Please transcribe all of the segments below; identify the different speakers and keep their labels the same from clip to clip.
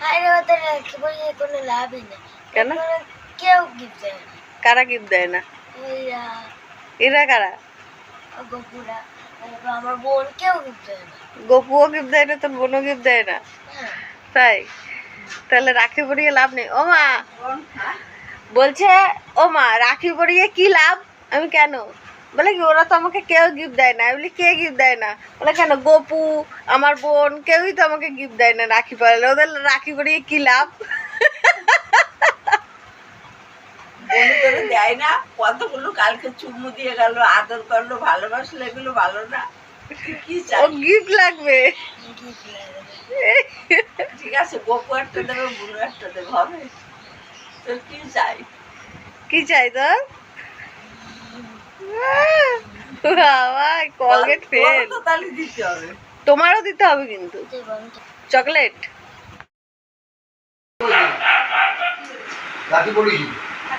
Speaker 1: আরে ওদের রাখি বলে কোনো লাভই নেই।
Speaker 2: কেন?
Speaker 1: কেউ গিফট দেয় না।
Speaker 2: কারা গিফট দেয় না? এরা। কারা?
Speaker 1: গপুরা। আমার বোন কেউ গিফট দেয় না।
Speaker 2: গপুও গিফট দেয় না তোর বোনও গিফট দেয় না?
Speaker 1: হ্যাঁ।
Speaker 2: তাই? তাহলে রাখি পরিয়ে লাভ নেই। ও মা! বলছে ও মা রাখি পরিয়ে কি লাভ? আমি কেন? বলে কি ওরা তো আমাকে কেউ গিফট দেয় না। বলি কে গিফট দেয় না? বলে কেন? গপু আমার বোন কেউই তো আমাকে গিফট দেয় না রাখি পরালে। ওদের রাখি পরিয়ে কি লাভ?
Speaker 3: দেয় না? কতগুলো কালকে চুমু দিয়ে গেল আদর করল ভালোবাসলো এগুলো ভালো না।
Speaker 2: ও গিফট লাগবে।
Speaker 3: ঠিক আছে গপু একটা দেবে বুনু একটা দেবে হবে। তোর কি চাই?
Speaker 2: কি চাই তোর? বাবা কলগেট ফেল তোমারও দিতে হবে কিন্তু। চকলেট
Speaker 4: রাখি পড়েছি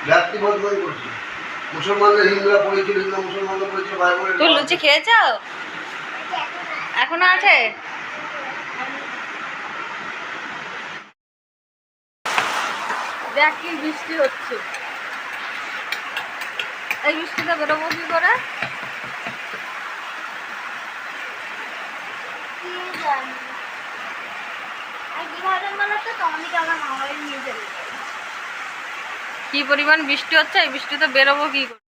Speaker 4: রাত্রি বন্ধ করে করছি মুসলমানদের হিন্দুরা পড়েছিল হিন্দুরা মুসলমানরা পড়েছিল ভাই বোনের
Speaker 2: তুই লুচি খেয়েছ? এখনও আছে? দেখ বৃষ্টি হচ্ছে। এই বৃষ্টিতে বেরোবো কি করে।
Speaker 1: কি
Speaker 2: পরিমাণ বৃষ্টি হচ্ছে? এই বৃষ্টিতে বেরোবো কি করে?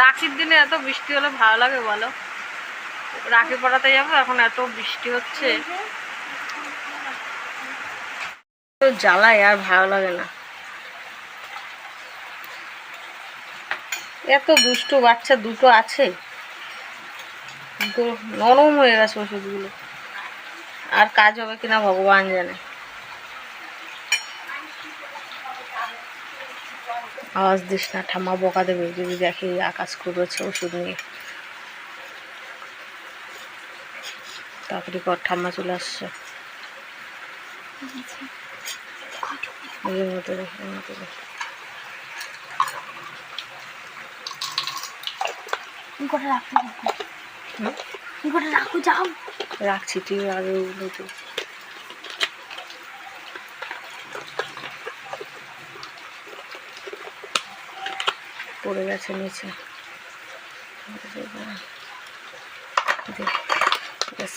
Speaker 2: রাখির দিনে এত বৃষ্টি হলে ভালো লাগে বলো? রাখি পড়াতে যাব, এখন এত বৃষ্টি হচ্ছে। জ্বালায় আর ভালো লাগে না। এত দুষ্টু বাচ্চা দুটো আছে? নরম হয়ে গেছে ওষুধগুলো। আর কাজ হবে কিনা ভগবান জানে। আওয়াজ দিস না ঠাম্মা বকা দেবে যদি দেখি আকাশ করেছে ওষুধ নিয়ে। তাড়াতাড়ি কর ঠাম্মা চলে আসছে। মতো দে, এর মতো দে।
Speaker 1: করে রাখো? কি করে রাখো যাও।
Speaker 2: রাখছি তুই আগে উঠে পড়ে গেছে নিচে।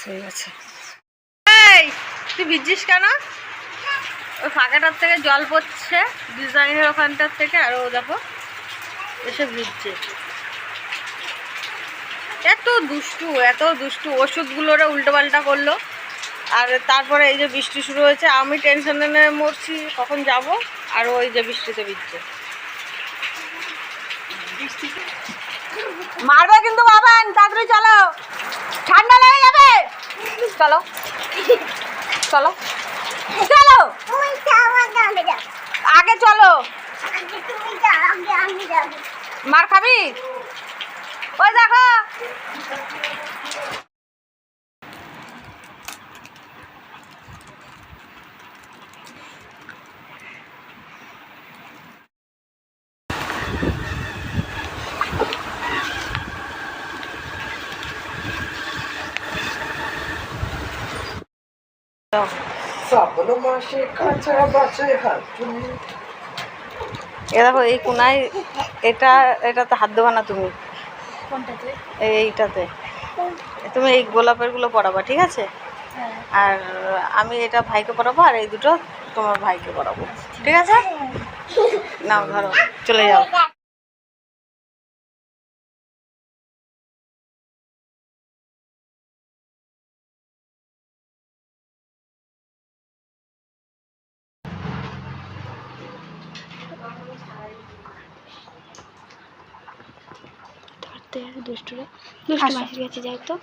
Speaker 2: হয়ে গেছে। এই তুই ভিজছিস কেন? ওই ফাঁকাটার থেকে জল পড়ছে ডিজাইনের ওখানটার থেকে আর ও দেখো এসে ভিজছে। এত দুষ্টু এত দুষ্টু। ওষুধগুলোরে উল্টো পাল্টা করল। আর তারপরে এই যে বৃষ্টি শুরু হয়েছে, আমি টেনশন মরছি, কখন যাব? আর ওই যে বৃষ্টিতে ভিজছে। মারবে কিন্তু বাবান, তাড়াতাড়ি চলো। ঠান্ডা লেগে যাবে। চলো। চলো। চলো।
Speaker 1: আগে
Speaker 2: চলো। মার খাবি? ওই দেখো।
Speaker 3: শ্রাবণ মাসে কাঁচা বাসে হাত
Speaker 2: এ দেখো এই কোনায় এটা এটাতে হাত দেবা না তুমি। এইটাতে। তুমি এই গোলাপেরগুলো পড়াবা ঠিক আছে?
Speaker 1: হ্যাঁ।
Speaker 2: আর আমি এটা ভাইকে পড়াবো আর এই দুটো তোমার ভাইকে পড়াবো ঠিক আছে? নাও ধরো চলে যাও।
Speaker 1: ধরতে দুষ্টুরে। দুষ্টু মাসির কাছে যাই তো।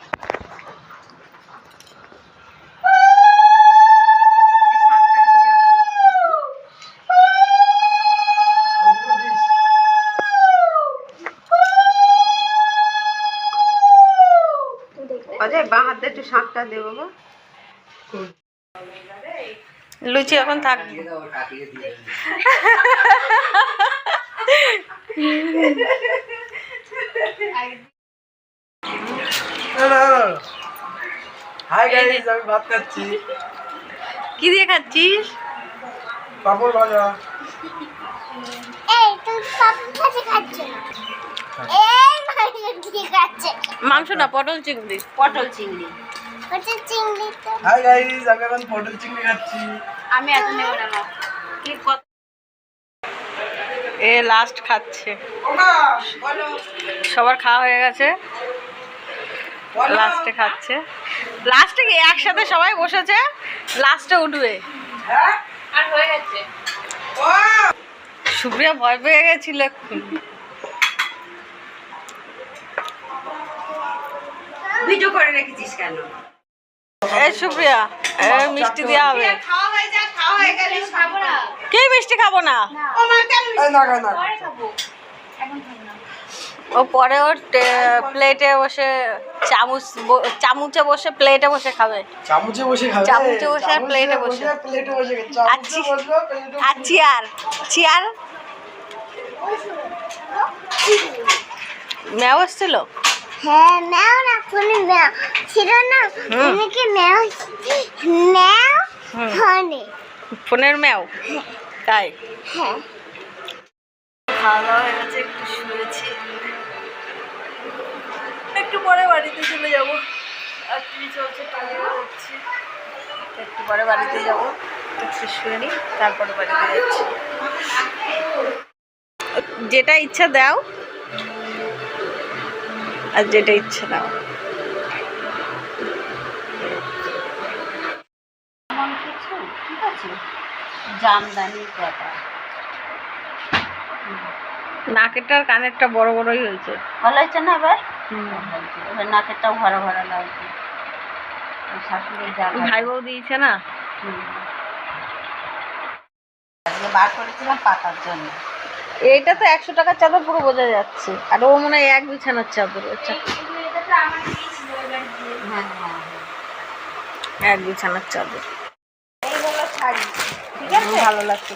Speaker 2: অজয় বাঁ হাতে একটু শাঁখটা দে বাবা। লুচি এখন থাক।
Speaker 3: হাই গাইস আমি ভাত খাচ্ছি।
Speaker 2: কি দিয়ে খাচ্ছিস?
Speaker 4: পাপড় ভাজা।
Speaker 1: এই তুই সব কাছে খাচ্ছ মাংস দিয়ে খাচ্ছে।
Speaker 2: মাংস না পটল চিংড়ি।
Speaker 3: পটল চিংড়ি।
Speaker 1: ওটা চিংড়ি
Speaker 4: হাই গাইস আমি এখন পটল চিংড়ি খাচ্ছি।
Speaker 3: আমি এত নেব না কি কত
Speaker 2: এ লাস্ট খাচ্ছে। সবার খাওয়া হয়ে গেছে। লাস্টে খাচ্ছে। লাস্টে কি একসাথে সবাই বসেছে? লাস্টে উঠবে। সুপ্রিয়া ভয় পেয়ে গেছিল এক্ষুনি।
Speaker 3: ভিডিও করে রেখেছিস কেন?
Speaker 2: এই সুপ্রিয়া মিষ্টি দেওয়া হবে।
Speaker 3: খাওয়া হয়ে যা খাওয়া হয়ে গেলে খাব না।
Speaker 2: কে মিষ্টি খাব না?
Speaker 3: ও মা কেন
Speaker 4: এই না না
Speaker 1: পরে
Speaker 2: ওর প্লেটে বসে চামচ চামচে বসে প্লেটে বসে খাবে।
Speaker 4: চামচে বসে খাবে?
Speaker 2: চামচে বসে প্লেটে বসে।
Speaker 4: প্লেটে
Speaker 2: আর চেয়ার চেয়ার? এসছিল
Speaker 1: হ্যাঁ না কোনো ম্যাও ছিল না। অনেকে ম্যাও ম্যাও। হনে
Speaker 2: ফোনের ম্যাও। তাই?
Speaker 1: হ্যাঁ।
Speaker 2: খাওয়া দাওয়া হয়ে গেছে একটু শুয়েছি। একটু পরে বাড়িতে চলে যাব। আর কি চলছে কাজে করছি একটু পরে বাড়িতে যাব। একটু শুয়ে নিই তারপরে বাড়িতে যাচ্ছি। যেটা ইচ্ছা দাও। আর যেটা ইচ্ছে
Speaker 3: এমন ঠিক আছে। জামদানি কথা।
Speaker 2: নাকেরটা আর কানেরটা বড় বড়ই হয়েছে।
Speaker 3: ভালো হয়েছে না এবার? এবার নাকেরটাও ভরা ভরা লাগছে। শাশুড়ির
Speaker 2: ভাই বউ দিয়েছে না।
Speaker 3: আজকে বার করেছিলাম পাতার জন্য।
Speaker 2: এইটা তো একশো টাকার চাদর পুরো বোঝা যাচ্ছে। আর ও মনে হয় এক বিছানার চাদর আচ্ছা।
Speaker 3: হ্যাঁ হ্যাঁ হ্যাঁ।
Speaker 2: এক বিছানার চাদর।
Speaker 3: এইগুলো শাড়ি
Speaker 2: ভালো লাগছে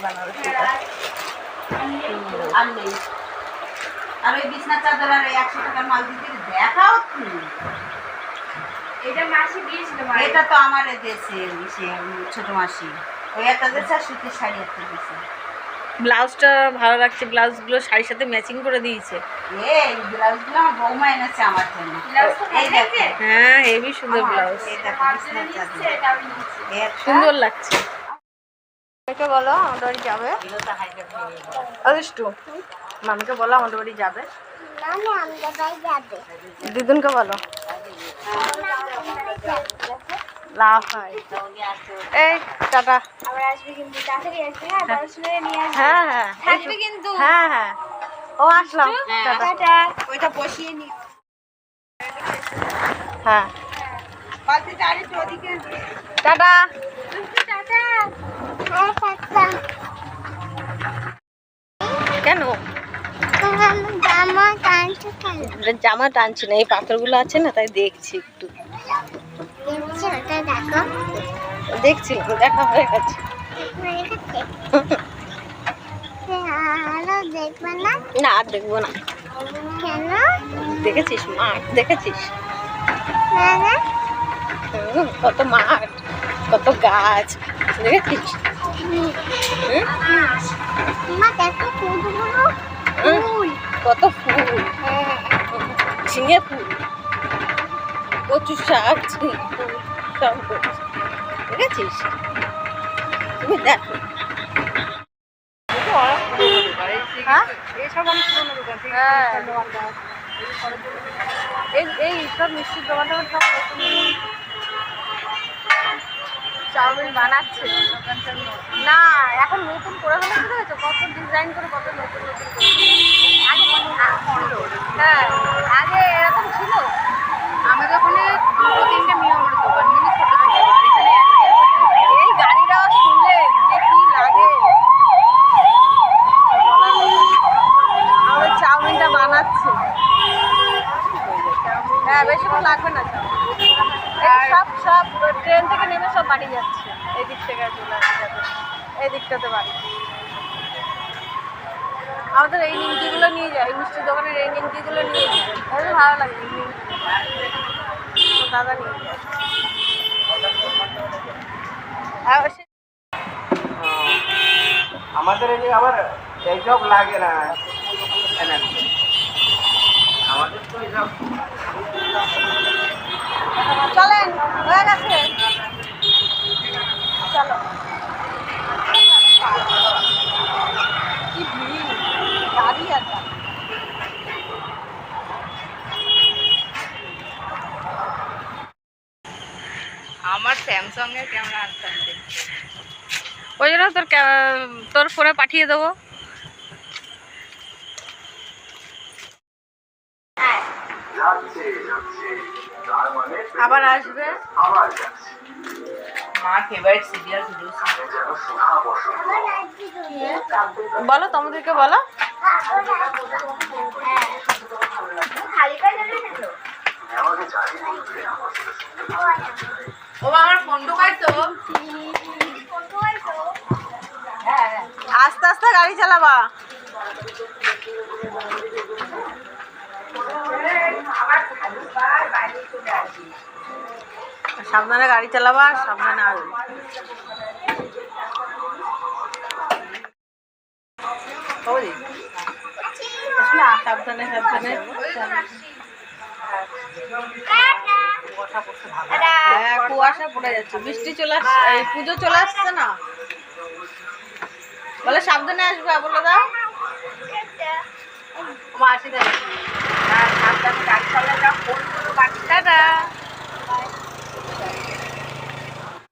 Speaker 3: আর ওই বিছনা চাদর আর একশো টাকার মাল দিতে দেখাও তুমি
Speaker 1: এটা মাসি দিয়েছিল
Speaker 3: এটা তো আমার দেশে ছোট মাসি। ওই একটা দেশে আর সুতির শাড়ি একটা দেশে
Speaker 2: ব্লাউজটা ভালো লাগছে ব্লাউজগুলো শাড়ির সাথে ম্যাচিং করে দিয়েছে। হ্যাঁ হেভি সুন্দর ব্লাউজ। সুন্দর লাগছে। মামিকে বলো আমাদের বাড়ি যাবে। অদৃষ্ট মামিকে বলো আমাদের বাড়ি যাবে?
Speaker 1: না না আমাদের বাড়ি যাবে।
Speaker 2: দিদুনকে বলো। এই টাটা।
Speaker 1: আবার আসবে কিন্তু তাড়াতাড়ি আসবে হ্যাঁ পড়াশোনা নিয়ে আসবে।
Speaker 2: হ্যাঁ হ্যাঁ।
Speaker 1: থাকবে কিন্তু।
Speaker 2: হ্যাঁ হ্যাঁ। ও আসলাম।
Speaker 3: হ্যাঁ।
Speaker 2: টাটা।
Speaker 1: টাটা।
Speaker 3: ওইটা বসিয়ে নি।
Speaker 2: হ্যাঁ।
Speaker 3: বালতিটা আরেকটু ওদিকে
Speaker 2: টাটা
Speaker 1: টাটা। হ্যাঁ টাটা।
Speaker 2: কেন?
Speaker 1: জামা কানছো কেন
Speaker 2: জামা টানছি না এই পাথরগুলো আছে না তাই দেখছি একটু।
Speaker 1: দেখছ দেখো।
Speaker 2: হয়ে গেছে।
Speaker 1: হয়ে না?
Speaker 2: না আর দেখব না। দেখেছিস মাঠ দেখেছিস? কত মাঠ কত গাছ দেখেছিস? কত ফুল।
Speaker 1: হ্যাঁ।
Speaker 2: ঝিঙে ফুল। কচু শাক সব করছে। দেখেছিস? তুমি দেখো। হ্যাঁ? হ্যাঁ। এই এই সব মিষ্টির দোকান টোকান সব নতুন। চাউমিন বানাচ্ছে। না এখন নতুন করে হলে কি হয়েছে? কত ডিজাইন করে কত নতুন হ্যাঁ আগে এরকম ছিল। আমাদের ওখানে দুটো তিনটে মিনিমাম দোকান মিনি ছোট ছোট আর এখানে একটা। এই গাড়ির আওয়াজ শুনলে যে কি লাগে আমাদের চাউমিনটা বানাচ্ছে হ্যাঁ বেশিক্ষণ লাগবে না চাউমিন এই সব সব ট্রেন থেকে নেমে সব বাড়ি যাচ্ছে এই চলে আসছে যাবে এই দিকটাতে বাড়ি। আমাদের এই নিমকিগুলো নিয়ে যায় মিষ্টির দোকানের এই নিমকিগুলো নিয়ে যায়। খুবই ভালো লাগে এই দাদা নিয়ে যায়।
Speaker 3: আমাদের এদিকে আবার এইসব লাগে না। আমাদের তো এইসব
Speaker 2: চলেন হয়ে গেছে চলো কি ভিড় গাড়ি আর গাড়ি।
Speaker 5: এর ক্যামেরা আনতাম
Speaker 2: ওই জন্য তোর তোর ফোনে পাঠিয়ে দেবো। আবার আসবে?
Speaker 5: মার ফেভারিট সিরিয়াল
Speaker 2: বলো তোমাদেরকে বলো।
Speaker 1: খালি পায়ে যাবে না তো
Speaker 5: ও আমার ফোন ঢোকাই তো
Speaker 2: আস্তে আস্তে গাড়ি চালাবা। সাবধানে গাড়ি চালাবা, সাবধানে আসবে। সাবধানে সাবধানে। হ্যাঁ কুয়াশা পড়ে যাচ্ছে। বৃষ্টি চলে আসছে পুজো চলে আসছে না? বলে সাবধানে আসবে বলে দাও। আসি দাদা